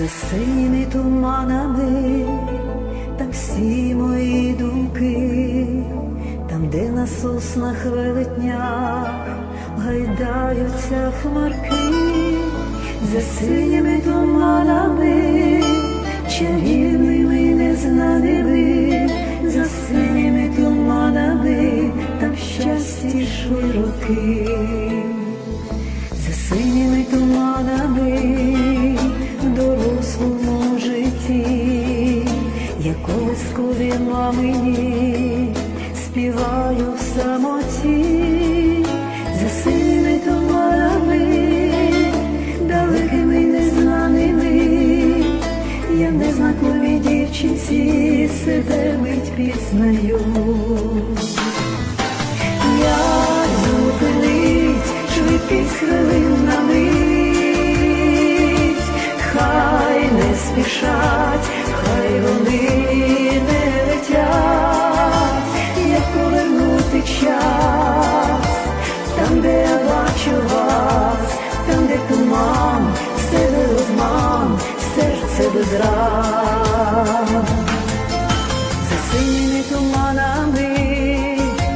за синіми туманами, там всі мої думки, там, де на соснах велетнях гайдаються хмарки, за синіми туманами, чарівними незнаними, за синіми туманами, там щастя широки. за я колискові мамині співаю в самоті, за синіми туманами, далекими незнаними, я в незнакомій дівчинці себе мить пізнаю. Як зупинить швидкість хвилин на мить, хай не спішать, хай вони час, там, де я бачу вас, там, де туман, себе розман, серце без ран. За синіми туманами,